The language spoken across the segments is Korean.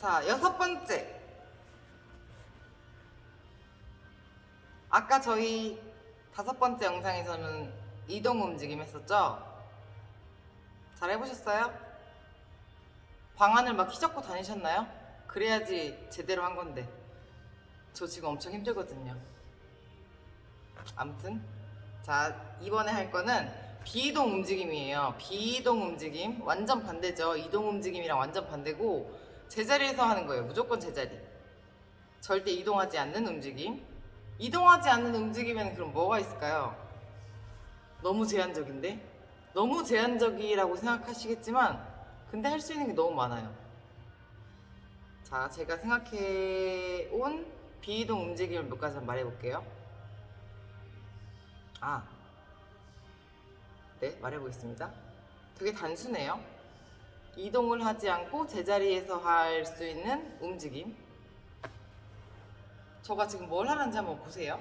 자, 여섯 번째. 아까 저희 다섯 번째 영상에서는 이동 움직임 했었죠? 잘 해보셨어요? 방안을 막 휘젓고 다니셨나요? 그래야지 제대로 한 건데. 저 지금 엄청 힘들거든요. 아무튼. 자, 이번에 할 거는 비이동 움직임이에요. 비이동 움직임. 완전 반대죠. 이동 움직임이랑 완전 반대고, 제자리에서 하는 거예요. 무조건 제자리. 절대 이동하지 않는 움직임. 이동하지 않는 움직임에는 그럼 뭐가 있을까요? 너무 제한적인데? 너무 제한적이라고 생각하시겠지만, 근데 할 수 있는 게 너무 많아요. 자, 제가 생각해 온 비이동 움직임을 몇 가지 한번 말해 볼게요. 아, 네, 말해 보겠습니다. 되게 단순해요. 이동을 하지 않고 제자리에서 할 수 있는 움직임. 저가 지금 뭘 하는지 한번 보세요.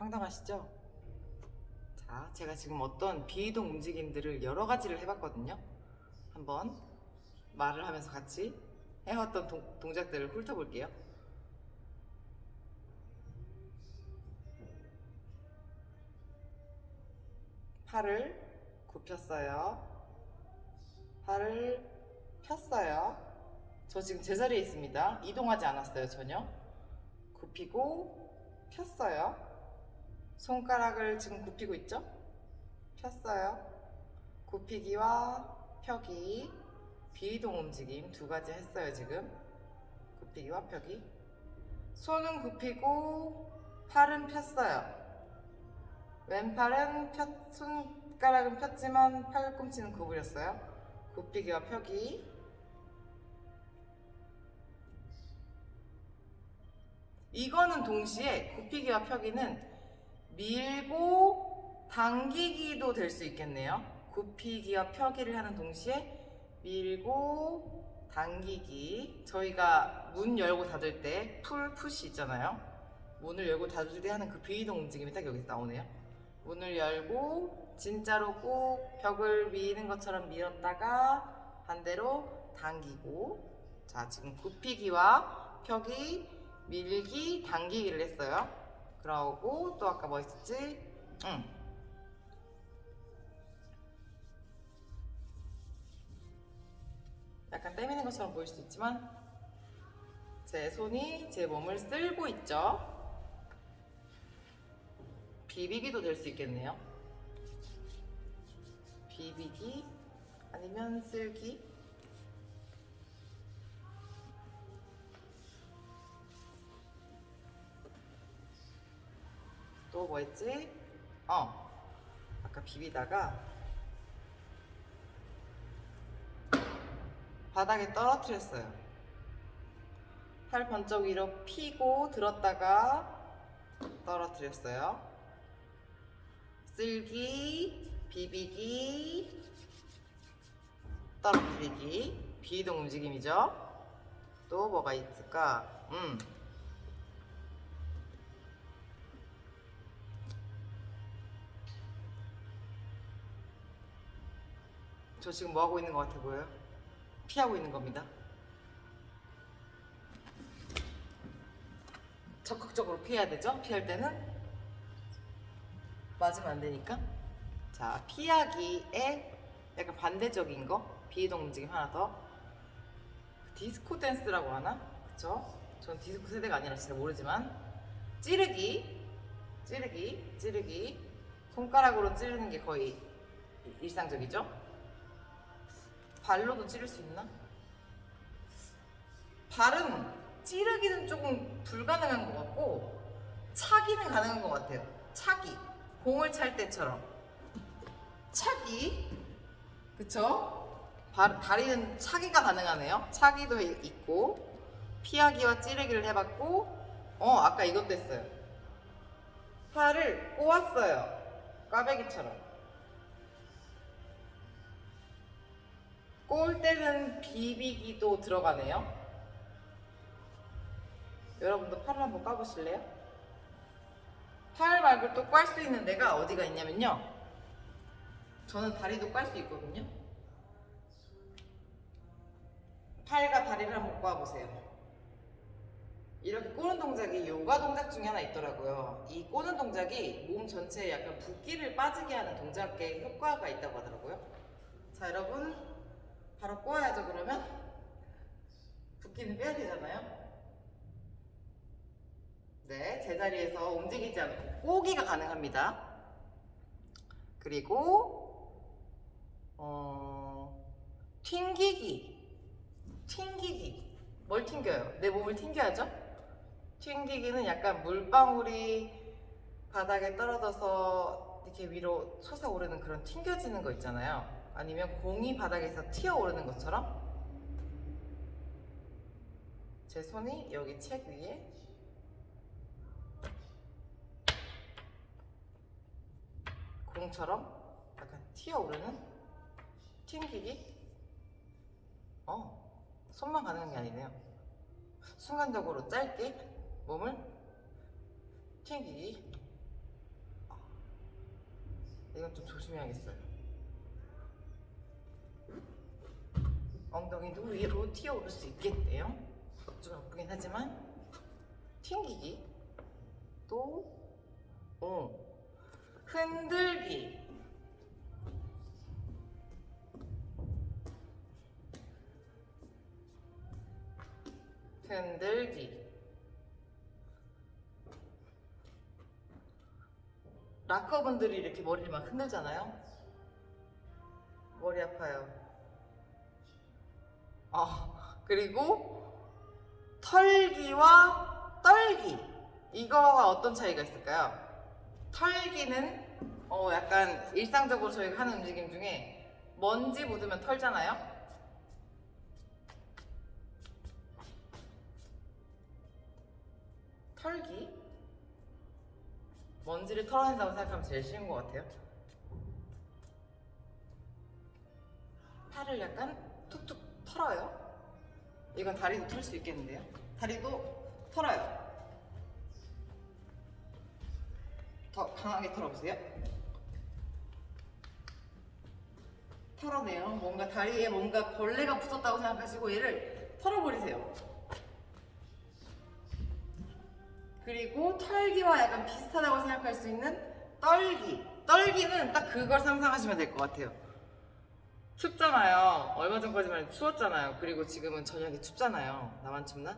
황당하시죠? 자, 제가 지금 어떤 비이동 움직임들을 여러 가지를 해봤거든요. 한번 말을 하면서 같이 해왔던 동, 동작들을 훑어볼게요. 팔을 굽혔어요. 팔을 폈어요. 저 지금 제자리에 있습니다. 이동하지 않았어요, 전혀. 굽히고 폈어요. 손가락을 지금 굽히고 있죠? 폈어요. 굽히기와 펴기, 비이동 움직임 두 가지 했어요, 지금. 굽히기와 펴기. 손은 굽히고 팔은 폈어요. 왼팔은 폈, 손가락은 폈지만 팔꿈치는 구부렸어요. 굽히기와 펴기. 이거는 동시에 굽히기와 펴기는 밀고 당기기도 될 수 있겠네요. 굽히기와 펴기를 하는 동시에 밀고 당기기. 저희가 문 열고 닫을 때 풀 푸시 있잖아요. 문을 열고 닫을 때 하는 그 비이동 움직임이 딱 여기서 나오네요. 문을 열고 진짜로 꼭 벽을 미는 것처럼 밀었다가 반대로 당기고 자 지금 굽히기와 펴기 밀기 당기기를 했어요. 그러고 또 아까 뭐 했었지? 응. 약간 때미는 것처럼 보일 수 있지만 제 손이 제 몸을 쓸고 있죠. 비비기도 될 수 있겠네요. 비비기 아니면 쓸기. 또뭐 했지? 어. 아까 비비다가 바닥에 떨어뜨렸어요. 팔 번쩍 위로 피고 들었다가 떨어뜨렸어요. 쓸기, 비비기, 떨어뜨리기, 비이동 움직임이죠. 또 뭐가 있을까? 음. 저 지금 뭐 하고 있는 것 같아 보여요? 피하고 있는 겁니다. 적극적으로 피해야 되죠. 피할 때는 맞으면 안 되니까. 자, 피하기에 약간 반대적인 거 비이동 움직임 하나 더. 디스코 댄스라고 하나? 그쵸? 전 디스코 세대가 아니라 진짜 모르지만 찌르기, 찌르기, 찌르기. 손가락으로 찌르는 게 거의 일- 일상적이죠. 발로도 찌를 수 있나? 발은 찌르기는 조금 불가능한 것 같고 차기는 가능한 것 같아요. 차기, 공을 찰 때처럼 차기, 그쵸? 발, 다리는 차기가 가능하네요. 차기도 이- 있고 피하기와 찌르기를 해봤고 어 아까 이것도 했어요. 팔을 꼬았어요. 꽈배기처럼. 꼬을 때는 비비기도 들어가네요. 여러분도 팔을 한번 까보실래요? 팔 말고 또 깔 수 있는 데가 어디가 있냐면요. 저는 다리도 깔 수 있거든요. 팔과 다리를 한번 꼬아보세요. 이렇게 꼬는 동작이 요가 동작 중에 하나 있더라고요. 이 꼬는 동작이 몸 전체에 약간 붓기를 빠지게 하는 동작에 효과가 있다고 하더라고요. 자, 여러분 바로 꼬아야죠. 그러면 붓기는 빼야 되잖아요. 네, 제자리에서 움직이지 않고 꼬기가 가능합니다. 그리고 어, 튕기기, 튕기기. 뭘 튕겨요? 내 몸을 튕겨야죠. 튕기기는 약간 물방울이 바닥에 떨어져서 이렇게 위로 솟아오르는 그런 튕겨지는 거 있잖아요. 아니면 공이 바닥에서 튀어오르는 것처럼 제 손이 여기 책 위에 공처럼 약간 튀어오르는 튕기기? 어, 손만 가능한 게 아니네요. 순간적으로 짧게 몸을 튕기기. 아, 이건 좀 조심해야겠어요. 엉덩이도 위로 튀어오를 수 있겠네요. 좀 아프긴 하지만 튕기기. 또 어, 흔들기. 흔들기. 락커분들이 이렇게 머리를 막 흔들잖아요. 머리 아파요. 아 그리고 털기와 떨기 이거가 어떤 차이가 있을까요? 털기는 어 약간 일상적으로 저희가 하는 움직임 중에 먼지 묻으면 털잖아요. 털기 먼지를 털어낸다고 생각하면 제일 쉬운 것 같아요. 팔을 약간 툭툭 털어요. 이건 다리도 털 수 있겠는데요. 다리도 털어요. 더 강하게 털어보세요. 털어내요. 뭔가 다리에 뭔가 벌레가 붙었다고 생각하시고 얘를 털어버리세요. 그리고 털기와 약간 비슷하다고 생각할 수 있는 떨기. 떨기는 딱 그걸 상상하시면 될 것 같아요. 춥잖아요. 얼마 전까지만 해도 추웠잖아요. 그리고 지금은 저녁에 춥잖아요. 나만 춥나?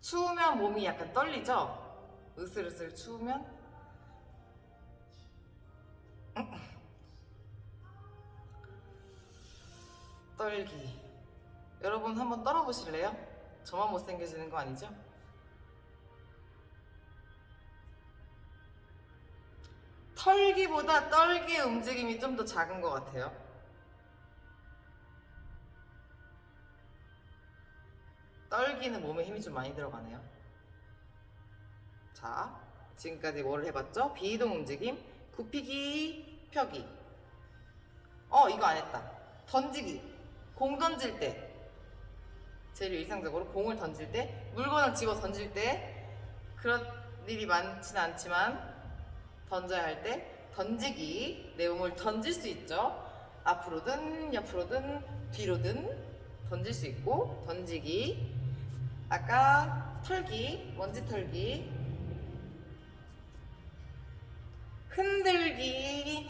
추우면 몸이 약간 떨리죠? 으슬으슬 추우면 떨기 여러분 한번 떨어보실래요? 저만 못생겨지는 거 아니죠? 털기보다 떨기의 움직임이 좀 더 작은 것 같아요 떨기는 몸에 힘이 좀 많이 들어가네요 자, 지금까지 뭐를 해봤죠? 비이동 움직임, 굽히기, 펴기. 어, 이거 안 했다. 던지기. 공 던질 때. 제일 일상적으로 공을 던질 때, 물건을 집어 던질 때, 그런 일이 많지는 않지만, 던져야 할 때, 던지기. 내 몸을 던질 수 있죠. 앞으로든, 옆으로든, 뒤로든 던질 수 있고, 던지기. 아까 털기, 먼지 털기, 흔들기,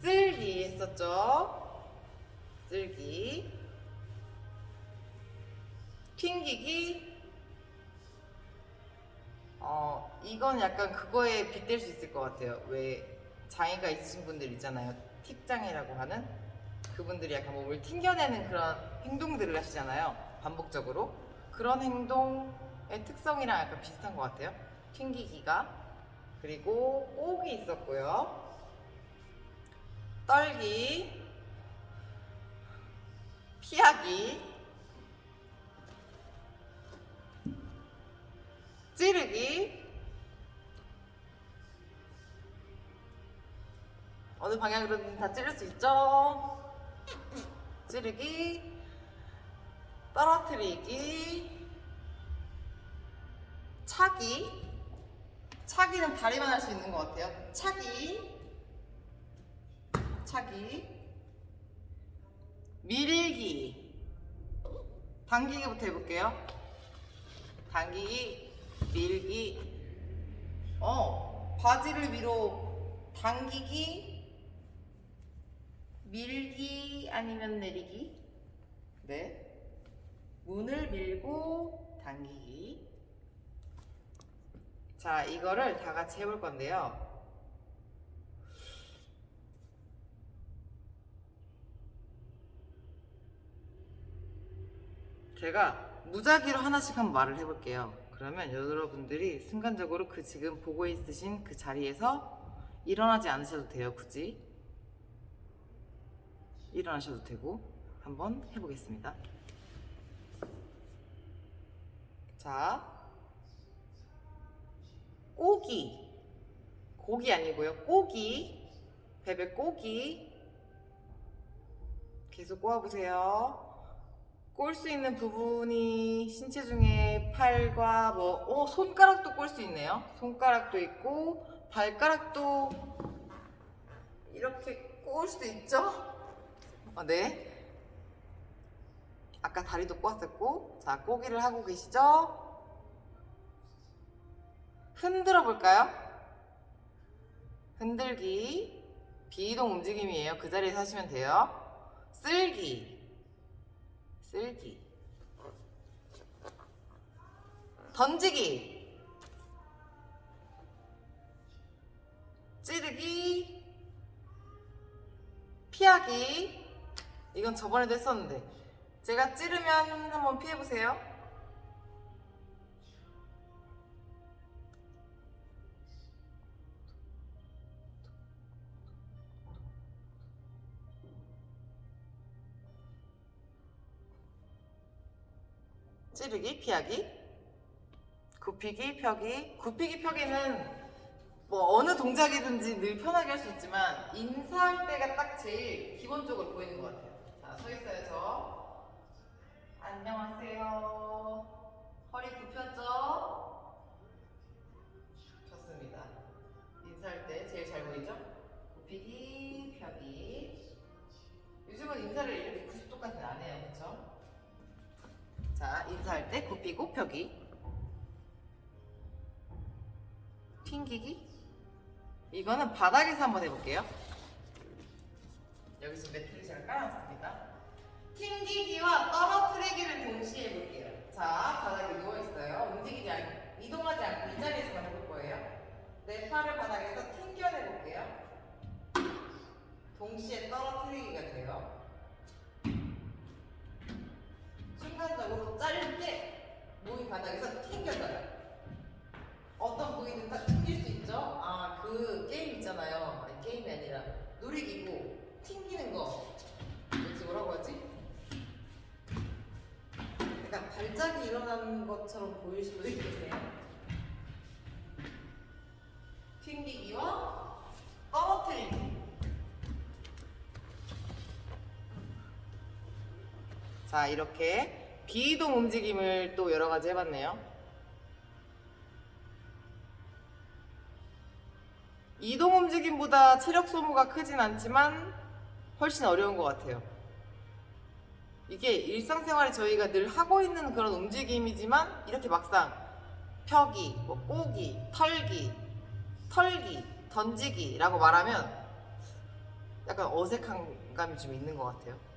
쓸기 했었죠. 쓸기, 튕기기. 어, 이건 약간 그거에 빗댈 수 있을 것 같아요. 왜 장애가 있으신 분들 있잖아요. 틱장애라고 하는 그분들이 약간 몸을 튕겨내는 그런 행동들을 하시잖아요. 반복적으로. 그런 행동의 특성이랑 약간 비슷한 것 같아요. 튕기기가. 그리고 꼭이 있었고요. 떨기. 피하기. 찌르기. 어느 방향으로든 다 찌를 수 있죠? 찌르기, 떨어뜨리기, 차기. 차기는 다리만 할 수 있는 것 같아요. 차기, 차기, 밀기. 당기기부터 해볼게요. 당기기, 밀기. 어, 바지를 위로 당기기, 밀기 아니면 내리기. 네. 문을 밀고 당기기. 자, 이거를 다 같이 해볼 건데요. 제가 무작위로 하나씩 한번 말을 해볼게요. 그러면 여러분들이 순간적으로 그 지금 보고 있으신 그 자리에서 일어나지 않으셔도 돼요, 굳이. 일어나셔도 되고 한번 해보겠습니다. 자, 꼬기. 고기 아니고요. 꼬기. 베베 꼬기. 계속 꼬아보세요. 꼴 수 있는 부분이 신체 중에 팔과 뭐, 어, 손가락도 꼴 수 있네요. 손가락도 있고, 발가락도 이렇게 꼴 수도 있죠? 어, 네. 아까 다리도 꼬았었고, 자, 꼬기를 하고 계시죠? 흔들어 볼까요? 흔들기, 비이동 움직임이에요. 그 자리에서 하시면 돼요. 쓸기, 쓸기, 던지기, 찌르기, 피하기. 이건 저번에도 했었는데. 제가 찌르면 한번 피해보세요. 피하기, 굽히기, 펴기. 굽히기, 펴기는 뭐 어느 동작이든지 늘 편하게 할 수 있지만 인사할 때가 딱 제일 기본적으로 보이는 것 같아요. 자, 서 있어요, 저. 안녕하세요. 허리 굽혔죠? 좋습니다. 인사할 때 제일 잘 보이죠? 굽히기, 펴기. 요즘은 인사를 이렇게 90도까지는 안 해요? 자, 인사할 때 굽히고 펴기. 튕기기. 이거는 바닥에서 한번 해볼게요. 여기서 매트를 잘 깔아놨습니다. 튕기기와 떨어뜨리기를 동시에 해볼게요. 자, 바닥에 누워있어요. 움직이지 않고, 이동하지 않고 이 자리에서만 해볼 거예요. 내 팔을 바닥에서 튕겨내볼게요. 동시에 떨어뜨리기가 돼요. 순간적으로 짧게 몸이 바닥에서 튕겨져요. 어떤 부위는 다 튕길 수 있죠? 아, 그 게임 있잖아요. 아니, 게임이 아니라 놀이기구 튕기는 거. 뭐지 뭐라고 하지? 약간 발작이 일어나는 것처럼 보일 수도 있겠네요. 튕기기와 떨어뜨리기. 자, 이렇게 비이동 움직임을 또 여러 가지 해봤네요. 이동 움직임보다 체력 소모가 크진 않지만 훨씬 어려운 것 같아요. 이게 일상생활에 저희가 늘 하고 있는 그런 움직임이지만 이렇게 막상 펴기, 뭐 꼬기, 털기, 털기, 던지기라고 말하면 약간 어색한 감이 좀 있는 것 같아요.